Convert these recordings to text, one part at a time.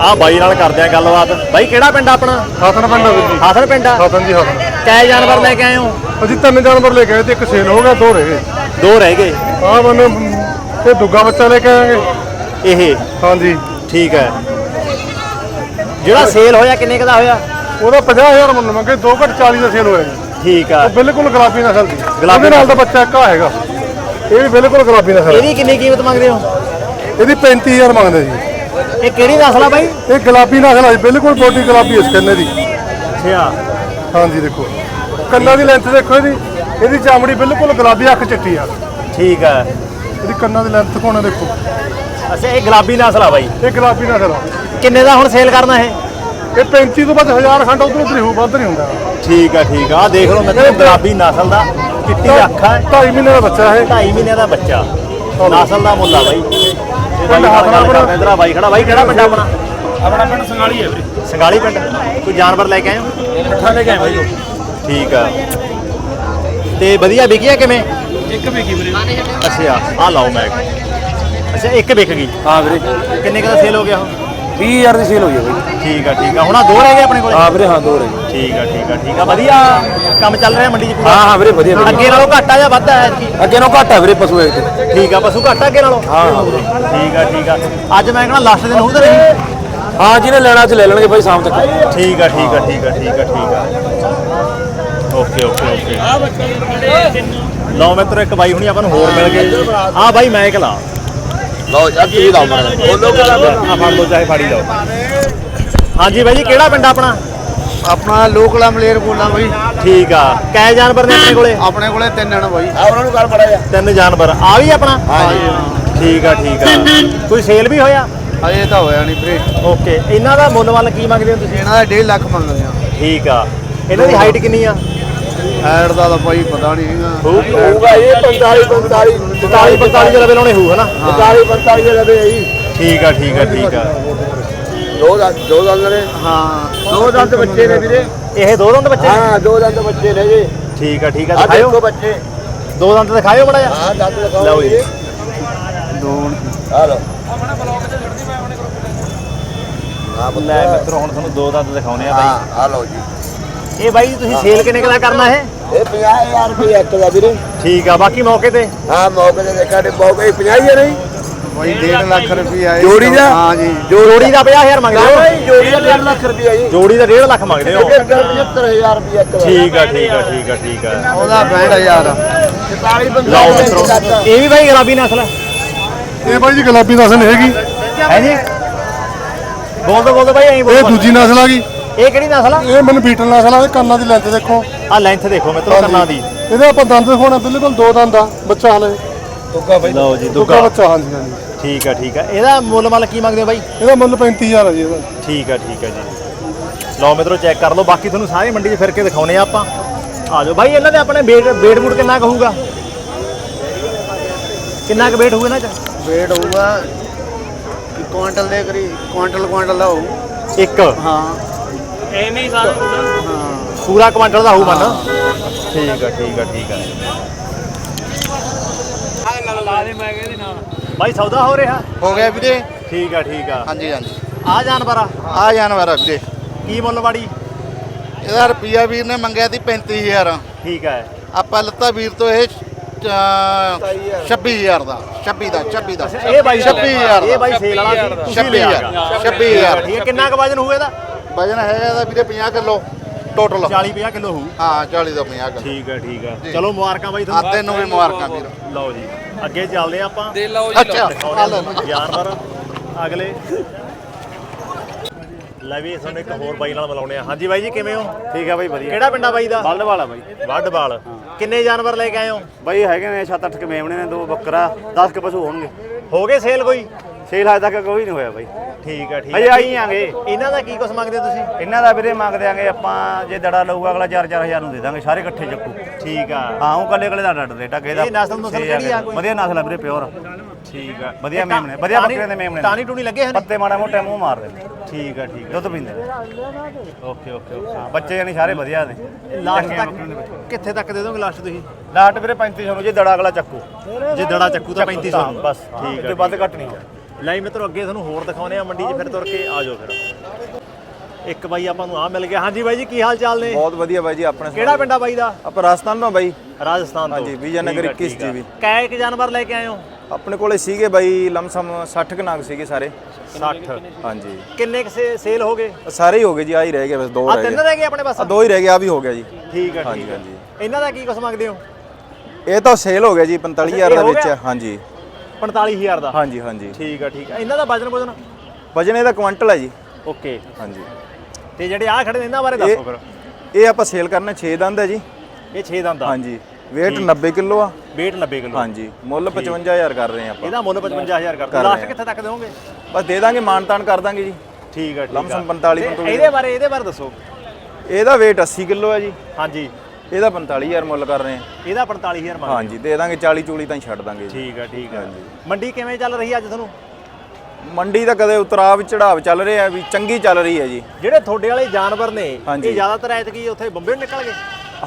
ਆ ਬਾਈ ਨਾਲ ਕਰਦੇ ਆ ਗੱਲਬਾਤ। ਬਾਈ ਕਿਹੜਾ ਪਿੰਡ ਆ ਆਪਣਾ? ਹਾਥਨ ਪਿੰਡ ਆ ਵੀਰ ਜੀ। ਹਾਸਨ ਪਿੰਡ ਆ? ਹਾਥਨ ਜੀ ਹਾਥਨ ਕੈ ਜਾਨਵਰ ਲੈ ਕੇ ਆਏ ਹੋ? ਅਸੀਂ ਤਿੰਨ ਜਾਨਵਰ ਲੈ ਕੇ ਆਏ ਤੇ ਇੱਕ ਸੇਲ ਹੋ ਗਿਆ ਦੋ ਰਹਿ ਗਏ। ਦੋ ਰਹਿ ਗਏ? ਆਹ ਬੰਨੇ ਤੇ ਦੁੱਗਾ ਬੱਚਾ ਲੈ ਕੇ ਆਏਗੇ ਇਹ? ਹਾਂਜੀ। ਠੀਕ ਹੈ। ਜਿਹੜਾ ਸੇਲ ਹੋਇਆ ਕਿੰਨੇ ਕੁ ਦਾ ਹੋਇਆ? ਉਹਦਾ 50000 ਮੁੱਲ ਮੰਗੇ 2 ਘੱਟ 40 ਦਾ ਸੇਲ ਹੋਇਆ ਜੀ। ਠੀਕ ਆ। ਉਹ ਬਿਲਕੁਲ ਗੁਲਾਬੀ ਨਸਲ ਦੀ। ਗੁਲਾਬੀ ਗੁਲਾਬੀ ਨਾਲ ਦਾ ਬੱਚਾ ਇੱਕ ਆ ਹੈਗਾ। ਇਹ ਵੀ ਬਿਲਕੁਲ ਗੁਲਾਬੀ ਨਸਲ ਹੈ। ਇਹਦੀ ਕਿੰਨੀ ਕੀਮਤ ਮੰਗਦੇ ਹੋ? ਇਹਦੀ 35000 ਮੰਗਦੇ ਜੀ। ਇਹ ਕਿਹੜੀ ਨਸਲ ਆ ਬਾਈ? ਇਹ ਗੁਲਾਬੀ ਨਸਲ ਹੈ ਬਿਲਕੁਲ ਬੋਡੀ ਗੁਲਾਬੀ ਇਸ ਕੰਨੇ ਦੀ। ਅੱਛਾ। ਹਾਂਜੀ ਦੇਖੋ। ਕੰਨਾਂ ਦੀ ਲੈਂਥ ਦੇਖੋ ਇਹਦੀ। ਇਹਦੀ ਚਾਮੜੀ ਬਿਲਕੁਲ ਗੁਲਾਬੀ ਅੱਖ ਚਿੱਟੀ ਆ। ਠੀਕ ਹੈ ਇਹਦੀ ਕੰਨਾਂ ਦੀ ਲੈਂਥ ਕੋਣਾ ਦੇਖੋ? ਅੱਛਾ ਇਹ ਗੁਲਾਬੀ ਨਸਲ ਆ ਬਾਈ। ਇਹ ਗੁਲਾਬੀ ਨਸਲ ਆ। ਕਿੰਨੇ ਦਾ ਹੁਣ ਸੇਲ ਕਰਨਾ ਇਹ? ਇਹ 35 ਤੋਂ ਬਾਅਦ 1000 ਖੰਡ ਉਧਰ ਉਧਰ ਹੋ ਵੱਧ ਨਹੀਂ ਹੁੰਦਾ। ਠੀਕ ਆ ਠੀਕ ਆ। ਦੇਖ ਲਓ ਮੈਂ ਗੁਲਾਬੀ ਨਸਲ ਦਾ ਚਿੱਟੀ ਅੱਖ ਹੈ 2.5 ਮਹੀਨੇ ਦਾ ਬੱਚਾ ਹੈ 2.5 ਮਹੀਨੇ ਦਾ ਬੱਚਾ। ਨਸਲ ਦਾ ਮੁੱਲ ਆ ਬਾਈ ਪਿੰਡ ਹਾਥਨਾ ਆਪਣਾ। ਇਧਰ ਬਾਈ ਖੜਾ ਬਾਈ ਕਿਹੜਾ ਪਿੰਡ ਆ ਆਪਣਾ? ਆਪਣਾ ਪਿੰਡ ਸੰਗਾਲੀ ਹੈ ਵੀਰੇ। ਸੰਗਾਲੀ ਪਿੰਡ। ਕੋਈ ਜਾਨਵਰ ਲੈ ਕੇ ਆਏ ਹੋ? ਪੱਠਾ ਲੈ ਕੇ ਆਏ ਬਾਈ ਠੀਕ ਆ। ਤੇ ਵਧੀਆ ਵਿਕਿਆ ਕਿਵੇਂ? ਇੱਕ ਵਿਕੀ ਵੀਰੇ। ਅੱਛਾ ਆ ਲਾਓ ਮੈਗ ਅੱਛਾ ਇੱਕ ਵਿਕ ਗਈ। ਹਾਂ ਵੀਰੇ। ਕਿੰਨੇ ਕੁ ਦਾ ਸੇਲ ਹੋ ਗਿਆ ਉਹ? 20000 ਦੀ ਸੇਲ ਹੋਈ ਹੈ ਬਾਈ। ਠੀਕ ਆ ਠੀਕ ਆ। ਹੁਣ ਆ ਦੋ ਰਹਿ ਗਏ ਆਪਣੇ ਕੋਲੇ? ਹਾਂ ਵੀਰੇ ਹਾਂ ਦੋ ਰਹੇ ਠੀਕ ਆ ਠੀਕ ਆ ਠੀਕ ਆ। ਵਧੀਆ ਕੰਮ ਚੱਲ ਰਿਹਾ ਮੰਡੀ 'ਚ ਪੂਰਾ? ਹਾਂ ਹਾਂ ਵੀਰੇ ਵਧੀਆ ਵਧੀਆ। ਅੱਗੇ ਨਾਲੋਂ ਘੱਟ ਜਾਂ ਵੱਧ ਆ ਐਤਕੀ? ਅੱਗੇ ਨੂੰ ਘੱਟ ਹੈ ਵੀਰੇ ਪਸ਼ੂ ਇੱਕ ਤੇ ਠੀਕ ਆ ਪਸ਼ੂ ਘੱਟ ਅੱਗੇ ਨਾਲੋਂ? ਹਾਂ ਹਾਂ ਵੀਰੇ। ਠੀਕ ਆ ਠੀਕ ਆ। ਅੱਜ ਮੈਂ ਕਹਣਾ ਲਾਸਟ ਦਿਨ ਹੋਊ ਤਾਂ ਨਹੀਂ ਹਾਂ ਜਿਹਨੇ ਲੈਣਾ ਚ ਲੈ ਲੈਣਗੇ ਬਾਈ ਸ਼ਾਮ ਤੱਕ। ਠੀਕ ਆ ਠੀਕ ਆ ਠੀਕ ਆ ਠੀਕ ਆ ਠੀਕ ਆ। Okay okay okay. ਲਓ ਮਿੱਤਰੋ ਇੱਕ ਬਾਈ ਹੁਣੀ ਆਪਾਂ ਨੂੰ ਹੋਰ ਮਿਲ ਗਏ। ਆ ਬਾਈ ਮੈਂ ਇਕਲਾ ਲਓ ਯਾਰ ਤੁਸੀਂ ਲਾਓ ਮਾਰਾ ਬੋਲੋ ਆ ਫੜ ਲਓ ਚਾਹੇ ਫਾੜੀ ਲਓ। ਹਾਂਜੀ ਬਾਈ ਜੀ ਕਿਹੜਾ ਪਿੰਡ ਆਪਣਾ? ਆਪਣਾ ਲੋਕਲਾ ਮਲੇਰ ਬੋਲਾਂ ਬਾਈ। ਠੀਕ ਆ। ਕੈ ਜਾਨਵਰ ਨੇ ਆਪਣੇ ਕੋਲੇ? ਆਪਣੇ ਕੋਲੇ ਤਿੰਨ ਹਨ ਬਾਈ। ਉਹਨਾਂ ਨੂੰ ਕਰ ਬੜਾ ਜਾ ਤਿੰਨ ਜਾਨਵਰ। ਆ ਵੀ ਆਪਣਾ? ਠੀਕ ਆ ਠੀਕ ਆ। ਕੋਈ ਸੇਲ ਵੀ ਹੋਇਆ? ਅਜੇ ਤਾਂ ਹੋਇਆ ਨਹੀਂ ਵੀਰੇ। ਓਕੇ। ਇਹਨਾਂ ਦਾ ਮੁੱਲ ਵੱਲ ਕੀ ਮੰਗਦੇ ਹੋ ਤੁਸੀਂ? ਇਹਨਾਂ ਦਾ 1.5 ਲੱਖ ਮੰਗਦੇ ਆ ਠੀਕ ਆ। ਇਹਨਾਂ ਦੀ ਹਾਈਟ ਕਿੰਨੀ ਆ? ਐਡ ਦਾ ਤਾਂ ਬਾਈ ਪਤਾ ਨਹੀਂ ਹੈਗਾ। ਹੋਊਗਾ ਇਹ 45 45 45 45 ਦੇ ਲਵੇ ਲਾਉਣੇ ਹੋਊ ਹਨਾ? 45 45 ਦੇ ਲਵੇ ਆਈ ਠੀਕ ਆ ਠੀਕ ਆ ਠੀਕ ਆ। ਦੋ ਦੰਦ ਦੋ ਦੰਦ ਨੇ। ਹਾਂ। ਦੋ ਦੰਦ ਬੱਚੇ ਨੇ ਵੀਰੇ। ਇਹ ਦੋ ਦੰਦ ਬੱਚੇ ਹਾਂ ਦੋ ਦੰਦ ਬੱਚੇ ਨੇ ਜੀ। ਠੀਕ ਆ ਠੀਕ ਆ ਆ ਦੇਖੋ ਬੱਚੇ। ਦੋ ਦੰਦ ਦਿਖਾਇਓ ਬੜਾ ਜਿਹਾ। ਹਾਂ ਦੰਦ ਲਗਾਓ ਲਓ ਜੀ। ਦੋ। ਆ ਲਓ। ਹਾਂ ਪੁੱਤ। ਲੈ ਮਿੱਤਰੋ ਹੁਣ ਤੁਹਾਨੂੰ ਦੋ ਦੰਦ ਦਿਖਾਉਣੇ ਆ ਬਾਈ। ਹਾਂ ਆ ਲਓ ਜੀ। ਇਹ ਬਾਈ ਜੀ ਤੁਸੀਂ ਸੇਲ ਕਿੰਨੇ ਕੁ ਦਾ ਕਰਨਾ ਇਹ? ਇਹ 50000 ਰੁਪਏ ਇੱਕ ਦਾ ਵੀਰੇ। ਠੀਕ ਆ ਬਾਕੀ ਮੌਕੇ ਤੇ? ਹਾਂ ਮੌਕੇ ਤੇ ਦੇਖਾ ਤੇ ਮੌਕੇ 50 ਹੀ ਨਹੀਂ? ਬਾਈ 1.5 ਲੱਖ ਰੁਪਈਆ ਇਹ ਜੋੜੀ ਦਾ? ਹਾਂ ਜੀ। ਜੋੜੀ ਦਾ 50000 ਮੰਗਦੇ ਹੋ? ਜੋੜੀ ਦਾ 1.5 ਲੱਖ ਰੁਪਏ ਜੀ। ਜੋੜੀ ਦਾ 1.5 ਲੱਖ ਮੰਗਦੇ ਹੋ? ਇਹ 75000 ਰੁਪਏ ਇੱਕ ਦਾ। ਠੀਕ ਆ ਠੀਕ ਆ ਠੀਕ ਆ ਠੀਕ ਆ। ਉਹਦਾ 65000 44 ਬੰਦੇ ਲਓ ਮਿੱਤਰੋ ਇਹ ਵੀ ਬਾਈ ਗੁਲਾਬੀ ਨਸਲ ਹੈ ਇਹ ਬਾਈ ਜੀ ਗੁਲਾਬੀ ਨਸਲ ਹੈਗੀ। ਹੈ ਜੀ? ਬੋਲ ਦੋ ਬੋਲ ਦੋ ਬਾਈ ਐਂ ਇਹ ਬੋਲ ਦੂਜੀ ਨਸਲ ਆ ਗਈ ਇਹ ਕਿਹੜੀ ਨਸਲ ਆ? ਇਹ ਮੈਨੂੰ ਬੀਟਲ ਨਸਲ ਆ ਇਹ ਕੰਨਾਂ ਦੀ ਲੈਂਥ ਦੇਖੋ। ਆ ਲੈਂਥ ਦੇਖੋ ਮਿੱਤਰੋ ਕੰਨਾਂ ਦੀ। ਇਹਦੇ ਆਪਾਂ ਦੰਦ ਦਿਖਾਉਣਾ ਬਿਲਕੁਲ ਦੋ ਦੰਦ ਆ ਬੱਚਾ ਹਲੇ ਲਓ ਜੀ ਦੁੱਗਾ ਦੁੱਗਾ। ਬੱਚਾ ਹਾਂਜੀ ਹਾਂਜੀ। ਠੀਕ ਆ ਠੀਕ ਆ। ਇਹਦਾ ਮੁੱਲ ਮੱਲ ਕੀ ਮੰਗਦੇ ਹੋ ਬਾਈ? ਇਹਦਾ ਮੁੱਲ 35000 ਆ ਜੀ ਇਹਦਾ। ਠੀਕ ਆ ਠੀਕ ਆ ਜੀ। ਲਓ ਮਿੱਤਰੋ ਚੈੱਕ ਕਰ ਲਓ। ਬਾਕੀ ਤੁਹਾਨੂੰ ਸਾਰੇ ਮੰਡੀ 'ਚ ਫਿਰ ਕੇ ਦਿਖਾਉਣੇ ਆ ਆਪਾਂ। ਆ ਜਾਓ। ਬਾਈ ਇਹਨਾਂ ਦੇ ਆਪਣੇ ਵੇਟ ਵੇਟ ਬੂਟ ਕਿੰਨਾ ਕੁ ਹੋਊਗਾ? ਕਿੰਨਾ ਕੁ ਵੇਟ ਹੋਊਗਾ ਇਹਨਾਂ 'ਚ? ਵੇਟ ਹੋਊਗਾ ਕਿ ਕੁਆਂਟਲ ਦੇ ਕਰੀ ਕੁਆਂਟਲ ਕੁਆਂਟਲ ਦਾ ਹੋਊ। ਇੱਕ। ਹਾਂ। ਪੂਰਾ ਕੁਆਂਟਲ ਦਾ ਹੋਊ ਮੰਨ ਠੀਕ ਆ ਠੀਕ ਆ ਠੀਕ ਆ। ਬਾਈ ਸੌਦਾ ਹੋ ਰਿਹਾ? ਹੋ ਗਿਆ ਵੀਰੇ। ਠੀਕ ਆ ਠੀਕ ਆ। ਹਾਂਜੀ ਹਾਂਜੀ। ਆ ਜਾਨਵਰ ਆ? ਆ ਜਾਨਵਰ ਆ ਵੀਰੇ। ਕੀ ਮੁੱਲ ਵਾੜੀ ਇਹਦਾ ਰੁਪਈਆ ਵੀਰ ਨੇ ਮੰਗਿਆ ਸੀ 35000 ਠੀਕ ਹੈ ਆਪਾਂ ਲੱਤਾ ਵੀਰ ਤੋਂ ਇਹ ਅਹ, 26000 ਦਾ। 26 ਦਾ 26 ਦਾ। ਇਹ ਬਾਈ 26000 ਇਹ ਬਾਈ ਸੇਲ ਵਾਲਾ ਸੀ। ਤੁਸੀਂ 26000 ਲਿਆ ਗਾ। 26000 ਠੀਕ ਹੈ ਕਿੰਨਾ ਕੁ ਵਜਨ ਹੋਊ ਇਹਦਾ? ਵਜਨ ਹੈਗਾ ਇਹਦਾ ਵੀਰੇ 50 ਕਿਲੋ ਟੋਟਲ 40 50 ਕਿਲੋ ਹੋਊ। ਹਾਂ 40 ਤੋਂ 50 ਕਿਲੋ। ਠੀਕ ਹੈ ਠੀਕ ਹੈ। ਜੀ। ਚਲੋ ਮੁਬਾਰਕਾਂ ਬਾਈ ਹਾਂ ਤੈਨੂੰ ਵੀ ਮੁਬਾਰਕਾਂ ਵੀਰ। ਲਓ ਜੀ ਅੱਗੇ ਚੱਲਦੇ ਆਪਾਂ। ਅੱਛਾ ਆ ਲੈ ਲਓ। ਜਾਨਵਰ ਅਗਲੇ। ਲੈ ਵੀ ਤੁਹਾਨੂੰ ਇੱਕ ਹੋਰ ਬਾਈ ਨਾਲ ਮਿਲਾਉਣੇ ਆ। ਹਾਂਜੀ ਬਾਈ ਜੀ ਕਿਵੇਂ ਹੋ? ਠੀਕ ਆ ਬਾਈ ਵਧੀਆ। ਕਿਹੜਾ ਪਿੰਡਾ ਬਾਈ ਦਾ? ਬਲਦ ਵਾਲਾ ਬਾਈ। ਵੱਡਵਾਲ ਕਿੰਨੇ ਜਾਨਵਰ ਲੈ ਕੇ ਆਏ ਹੋ? ਬਾਈ ਹੈਗੇ ਨੇ 7-8 ਕ ਮੇਮਣੇ ਨੇ ਦੋ ਬੱਕਰਾ 10 ਕ ਪਸ਼ੂ ਹੋਣਗੇ। ਹੋ ਗਏ ਸੇਲ ਕੋਈ? ਸੇਲ ਹਜੇ ਤੱਕ ਕੋਈ ਨਹੀਂ ਹੋਇਆ ਬਾਈ। ਠੀਕ ਹੈ ਠੀਕ ਹਜੇ ਆਈ ਆਂਗੇ। ਇਹਨਾਂ ਦਾ ਕੀ ਕੁਛ ਮੰਗਦੇ ਹੋ ਤੁਸੀਂ? ਇਹਨਾਂ ਦਾ ਵੀਰੇ ਮੰਗ ਦਿਆਂਗੇ ਆਪਾਂ ਜੇ ਦੜਾ ਲਊਗਾ ਅਗਲਾ 4-4000 ਨੂੰ ਦੇ ਦਾਂਗੇ ਸਾਰੇ ਇਕੱਠੇ ਚੱਕੂ। ਠੀਕ ਆ। ਹਾਂ ਉਹ ਕੱਲੇ ਕੱਲੇ ਦਾ ਡੱਡ ਰੇਟ ਆ ਕਿਹਦਾ ਇਹ ਨਸਲ ਨੁਸਲ ਕਿਹੜੀ ਆ ਕੋਈ? ਵਧੀਆ ਨਸਲ ਆ ਵੀਰੇ ਪਿਓਰ ਠੀਕ ਆ। ਵਧੀਆ ਮੇਮਣੇ ਵਧੀਆ ਬੱਕਰੇ ਦੇ ਮੇਮਣੇ ਟਾਣੀ ਟੂਣੀ ਲੱਗੇ ਹਨ ਪੱਤੇ ਮਾੜਾ ਮੋਟਾ ਮੂੰਹ ਮਾਰਦੇ ਠੀਕ ਆ ਠੀਕ ਦੁੱਧ ਪੀਂਦੇ ਨੇ। ਆ ਓਕੇ ਓਕੇ ਓਕੇ। ਹਾਂ ਬੱਚੇ ਜਾਨੀ ਸਾਰੇ ਵਧੀਆ ਨੇ। ਲਾਸਟ ਤੱਕ ਦੇ। ਕਿੱਥੇ ਤੱਕ ਦੇ ਦੋਗੇ ਲਾਸਟ ਤੁਸੀਂ? ਲਾਟ ਵੀਰੇ 3500 ਨੂੰ ਜੇ ਦੜਾ ਅਗਲਾ ਚੱਕੂ। ਜੇ ਦੜਾ ਚੱਕੂ ਤਾਂ 3500 ਬਸ ਠੀਕ ਤੇ ਆ। ਵੱਧ ਘੱਟ ਨਹੀਂ ਲੈ ਜੀ ਮਿੱਤਰੋ ਅੱਗੇ ਤੁਹਾਨੂੰ ਹੋਰ ਦਿਖਾਉਨੇ ਆ ਮੰਡੀ 'ਚ ਫਿਰ ਤੁਰ ਕੇ ਆ ਜਾਓ ਫਿਰ। ਇੱਕ ਬਾਈ ਆਪਾਂ ਨੂੰ ਆ ਮਿਲ ਗਿਆ। ਹਾਂਜੀ ਬਾਈ ਜੀ ਕੀ ਹਾਲ ਚਾਲ ਨੇ? ਬਹੁਤ ਵਧੀਆ ਬਾਈ ਜੀ ਆਪਣੇ ਕਿਹੜਾ ਪਿੰਡ ਬਾਈ ਦਾ? ਆਪਾਂ ਰਾਜਸਥਾਨ ਤੋਂ ਬਾਈ। ਰਾਜਸਥਾਨ ਤੋਂ। ਹਾਂਜੀ, ਵਿਜੈਨਗਰ ਠੀਕ ਆ, 21 ਠੀਕ ਆ। GB ਕੈ ਇੱਕ ਜਾਨਵਰ ਲੈ ਕੇ ਆਏ ਹੋ? ਆਪਣੇ ਕੋਲੇ ਸੀਗੇ ਬਾਈ ਲਮਸਮ 60 ਕੁ ਨਾਗ ਸੀਗੇ ਸਾਰੇ। 60 ਹਾਂਜੀ। ਕਿੰਨੇ ਕੁ ਸੇਲ ਹੋ ਗਏ? ਸਾਰੇ ਹੀ ਹੋ ਗਏ ਜੀ ਆ ਹੀ ਰਹਿ ਗਏ ਬਸ ਦੋ ਆ ਰਹਿ ਤਿੰਨ ਗਏ। ਰਹਿ ਗਏ ਆਪਣੇ ਪਾਸ ਆ ਦੋ ਹੀ ਰਹਿ ਗਏ ਆ ਵੀ ਹੋ ਗਿਆ ਜੀ। ਠੀਕ ਹਾਂਜੀ, ਠੀਕ ਹਾਂਜੀ। ਇਹਨਾਂ ਦਾ ਕੀ ਕੁਛ ਮੰਗਦੇ ਹੋ? ਇਹ ਤਾਂ ਸੇਲ ਹੋ ਗਿਆ ਜੀ 45000 ਦਾ ਹੋ ਵਿੱਚ? ਹਾਂਜੀ। 45000 ਦਾ? ਹਾਂਜੀ ਹਾਂਜੀ। ਠੀਕ ਆ ਠੀਕ ਆ। ਇਹਨਾਂ ਦਾ ਵਜਨ ਵਜਨ? ਵਜਨ ਇਹਦਾ ਕੁਆਂਟਲ ਹੈ ਜੀ। ਓਕੇ। ਹਾਂਜੀ। ਤੇ ਜਿਹੜੇ ਆ ਖੜੇ ਨੇ ਇਹਨਾਂ ਬਾਰੇ ਦੱਸੋ ਫਿਰ। ਇਹ ਆਪਾਂ ਸੇਲ ਕਰਨਾ 6 ਦੰਦ ਹੈ ਜੀ। ਇਹ 6 ਦੰਦ ਆ। ਹਾਂਜੀ। weight 90 ਕਿਲੋ ਆ। weight 90 kilo. ਹਾਂਜੀ। ਮੁੱਲ 55000 ਕਰ ਰਹੇ ਆ ਆਪਾਂ। ਇਹਦਾ ਮੁੱਲ 55000 ਕਰ ਲਾਸਟ। ਕਿੱਥੇ ਤੱਕ ਦੇਵੋਗੇ ਬਸ ਦੇ ਦਾਂਗੇ ਮਾਨਤਾਨ ਕਰ ਦਾਂਗੇ ਜੀ। ਠੀਕ ਆ ਠੀਕ ਆ। ਲਮਸਮ 45 ਤੇ 45 ਇਹਦੇ ਬਾਰੇ ਇਹਦੇ ਬਾਰੇ ਦੱਸੋ। ਇਹਦਾ weight 80 ਕਿਲੋ ਹੈ ਜੀ। ਹਾਂਜੀ। ਇਹਦਾ 45000 ਮੁੱਲ ਕਰ ਰਹੇ ਆ ਇਹਦਾ 45000 ਮੰਗਦੇ ਹਾਂਜੀ ਦੇ ਦਾਂਗੇ 40 ਚੂਲੀ ਤਾਂ ਹੀ ਛੱਡ ਦਾਂਗੇ ਜੀ। ਠੀਕ ਆ ਠੀਕ ਆ। ਹਾਂਜੀ। ਮੰਡੀ ਕਿਵੇਂ ਚੱਲ ਰਹੀ ਆ ਅੱਜ ਤੁਹਾਨੂੰ? ਮੰਡੀ ਦਾ ਕਦੇ ਉਤਰਾਵ ਚੜਾਵ ਚੱਲ ਰਿਹਾ ਵੀ ਚੰਗੀ ਚੱਲ ਰਹੀ ਹੈ ਜੀ। ਜਿਹੜੇ ਤੁਹਾਡੇ ਵਾਲੇ ਜਾਨਵਰ ਨੇ ਹਾਂਜੀ। ਇਹ ਜ਼ਿਆਦਾਤਰ ਐਤਕੀ ਉੱਥੇ ਬੰਬੇ ਨੂੰ ਨਿਕਲ ਗਏ?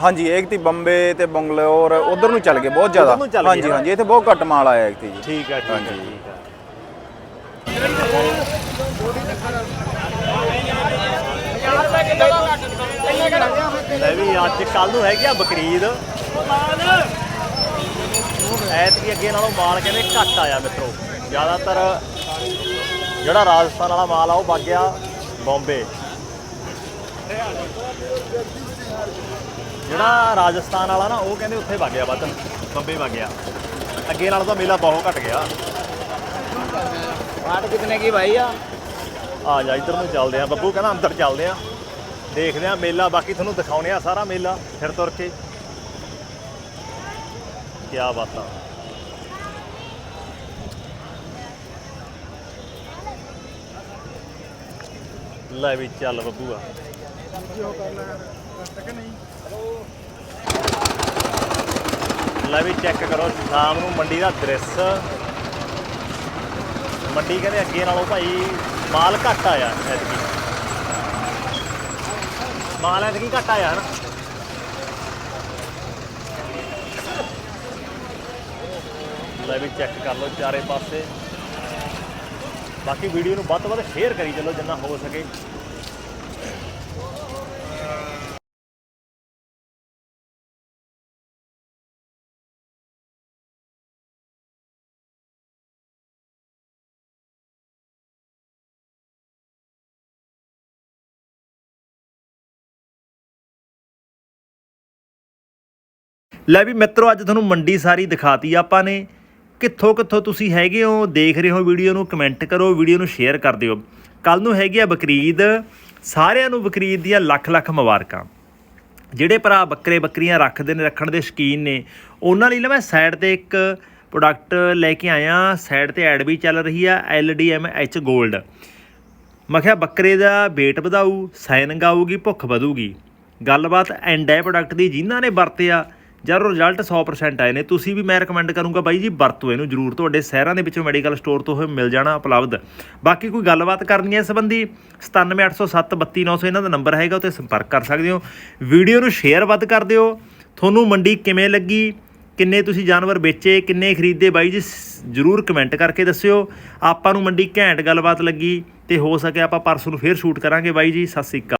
ਹਾਂਜੀ ਇੱਕ ਤੀ ਬੰਬੇ ਤੇ ਬੰਗਲੌਰ ਉਧਰ ਨੂੰ ਚੱਲ ਗਏ ਬਹੁਤ ਜ਼ਿਆਦਾ। ਉੱਧਰ ਨੂੰ ਚੱਲ ਗਏ ਹਾਂਜੀ। ਹਾਂਜੀ ਇੱਥੇ ਬਹੁਤ ਘੱਟ ਮਾਲ ਆਇਆ ਇੱਕ ਤੀ ਜੀ। ਠੀਕ ਆ ਠੀਕ ਆ ਹਾਂਜੀ। ਠੀਕ ਆ। ਲੈ ਵੀ ਅੱਜ ਕੱਲ ਨੂੰ ਹੈਗੀ ਆ ਬਕਰੀਦ। ਐਤਕੀ ਅੱਗੇ ਨਾਲੋਂ ਮਾਲ ਕਹਿੰਦੇ ਘੱਟ ਆਇਆ ਮਿੱਤਰੋ। ਜ਼ਿਆਦਾਤਰ ਜਿਹੜਾ ਰਾਜਸਥਾਨ ਵਾਲਾ ਮਾਲ ਆ ਉਹ ਵਗ ਗਿਆ ਬੰਬੇ। ਜਿਹੜਾ ਰਾਜਸਥਾਨ ਵਾਲਾ ਨਾ ਉਹ ਕਹਿੰਦੇ ਉੱਥੇ ਵਗ ਗਿਆ ਵੱਧ। ਬੰਬੇ ਵਗ ਗਿਆ। ਅੱਗੇ ਨਾਲੋਂ ਤਾਂ ਮੇਲਾ ਬਹੁਤ ਘਟ ਗਿਆ। ਵਾਟ ਕਿਤਨੇ ਕੀ ਭਾਈ ਆ? ਆ ਜਾ ਇੱਧਰ ਨੂੰ ਚੱਲਦੇ ਆ। ਬੱਬੂ ਕਹਿੰਦਾ ਅੰਦਰ ਚੱਲਦੇ ਆ। ਦੇਖਦੇ ਆ ਮੇਲਾ, ਬਾਕੀ ਤੁਹਾਨੂੰ ਦਿਖਾਉਣੇ ਆ ਸਾਰਾ ਮੇਲਾ ਫਿਰ ਤੁਰ ਕੇ। ਕੀ ਬਾਤਾਂ ਲੈ ਵੀ ਚੱਲ ਬੱਬੂ ਲੈ ਵੀ ਚੈੱਕ ਕਰੋ ਸ਼ਾਮ ਨੂੰ ਮੰਡੀ ਦਾ ਦ੍ਰਿਸ਼। ਮੰਡੀ ਕਹਿੰਦੇ ਅੱਗੇ ਨਾਲੋਂ ਭਾਈ ਮਾਲ ਘੱਟ ਆਇਆ ਐਤਕੀ। ਮਾਲ ਤੇ ਕੀ ਆਇਆ ਹਨ ਲੈ ਵੀ ਚੈੱਕ ਕਰ ਲਓ ਚਾਰੇ ਪਾਸੇ। ਬਾਕੀ ਵੀਡੀਓ ਨੂੰ ਵੱਧ ਤੋਂ ਵੱਧ ਸ਼ੇਅਰ ਕਰੀ ਚੱਲੋ ਜਿੰਨਾ ਹੋ ਸਕੇ। ਲੈ ਵੀ ਮਿੱਤਰੋ, ਅੱਜ ਤੁਹਾਨੂੰ ਮੰਡੀ ਸਾਰੀ ਦਿਖਾਤੀ ਆਪਾਂ ਨੇ। ਕਿੱਥੋਂ ਕਿੱਥੋਂ ਤੁਸੀਂ ਹੈਗੇ ਹੋ, ਦੇਖ ਰਹੇ ਹੋ ਵੀਡੀਓ ਨੂੰ, ਕਮੈਂਟ ਕਰੋ, ਵੀਡੀਓ ਨੂੰ ਸ਼ੇਅਰ ਕਰ ਦਿਓ। ਕੱਲ ਨੂੰ ਹੈਗੀ ਆ ਬਕਰੀਦ, ਸਾਰਿਆਂ ਨੂੰ ਬਕਰੀਦ ਦੀਆਂ ਲੱਖ ਲੱਖ ਮੁਬਾਰਕਾਂ। ਜਿਹੜੇ ਭਰਾ ਬੱਕਰੇ ਬੱਕਰੀਆਂ ਰੱਖਦੇ ਨੇ, ਰੱਖਣ ਦੇ ਸ਼ੌਕੀਨ ਨੇ, ਉਹਨਾਂ ਲਈ ਨਾ ਮੈਂ ਸਾਈਡ ਤੇ ਇੱਕ ਪ੍ਰੋਡਕਟ ਲੈ ਕੇ ਆਇਆ। ਸਾਈਡ ਤੇ ਐਡ ਵੀ ਚੱਲ ਰਹੀ ਆ LDMH 골ਡ ਮੈਂ ਕਿਹਾ ਬੱਕਰੇ ਦਾ weight ਵਧਾਊ ਸਾਈਨਿੰਗ ਆਊਗੀ, ਭੁੱਖ ਵਧੂਗੀ। ਗੱਲਬਾਤ ਐਂਡ ਹੈ ਪ੍ਰੋਡਕਟ ਦੀ, ਜਿਨ੍ਹਾਂ ਨੇ ਵਰਤਿਆ ਜਦ ਰਿਜ਼ਲਟ 100% ਆਏ ਨੇ, ਤੁਸੀਂ ਵੀ ਮੈਂ ਰეკਮੈਂਡ ਕਰੂੰਗਾ ਬਾਈ ਜੀ, ਵਰਤੋ ਇਹਨੂੰ ਜ਼ਰੂਰ, ਤੁਹਾਡੇ ਸ਼ਹਿਰਾਂ ਦੇ ਵਿੱਚੋਂ ਮੈਡੀਕਲ ਸਟੋਰ ਤੋਂ ਇਹ ਮਿਲ ਜਾਣਾ ਉਪਲਬਧ। ਬਾਕੀ ਕੋਈ ਗੱਲਬਾਤ ਕਰਨੀ ਹੈ ਇਸ ਸੰਬੰਧੀ 97807 ਇਹਨਾਂ ਦਾ ਨੰਬਰ ਹੈਗਾ, ਉੱਤੇ ਸੰਪਰਕ ਕਰ ਸਕਦੇ ਹੋ। ਵੀਡੀਓ ਨੂੰ ਸ਼ੇਅਰ ਵੱਧ ਕਰ ਦਿਓ। ਤੁਹਾਨੂੰ ਮੰਡੀ ਕਿਵੇਂ ਲੱਗੀ? ਕਿੰਨੇ ਤੁਸੀਂ ਜਾਨਵਰ ਵੇਚੇ? ਕਿੰਨੇ ਖਰੀਦੇ? ਬਾਈ ਜੀ, ਜ਼ਰੂਰ ਕਮੈਂਟ ਕਰਕੇ ਦੱਸਿਓ। ਆਪਾਂ ਨੂੰ ਮੰਡੀ ਘੈਂਟ ਗੱਲਬਾਤ ਲੱਗੀ ਤੇ ਹੋ ਸਕੇ ਆਪਾਂ ਪਰਸੋਂ ਨੂੰ ਫੇਰ ਸ਼ੂਟ ਕਰਾਂਗੇ ਬਾਈ ਜੀ, ਸਤਿ ਸ੍ਰੀ ਅਕਾਲ।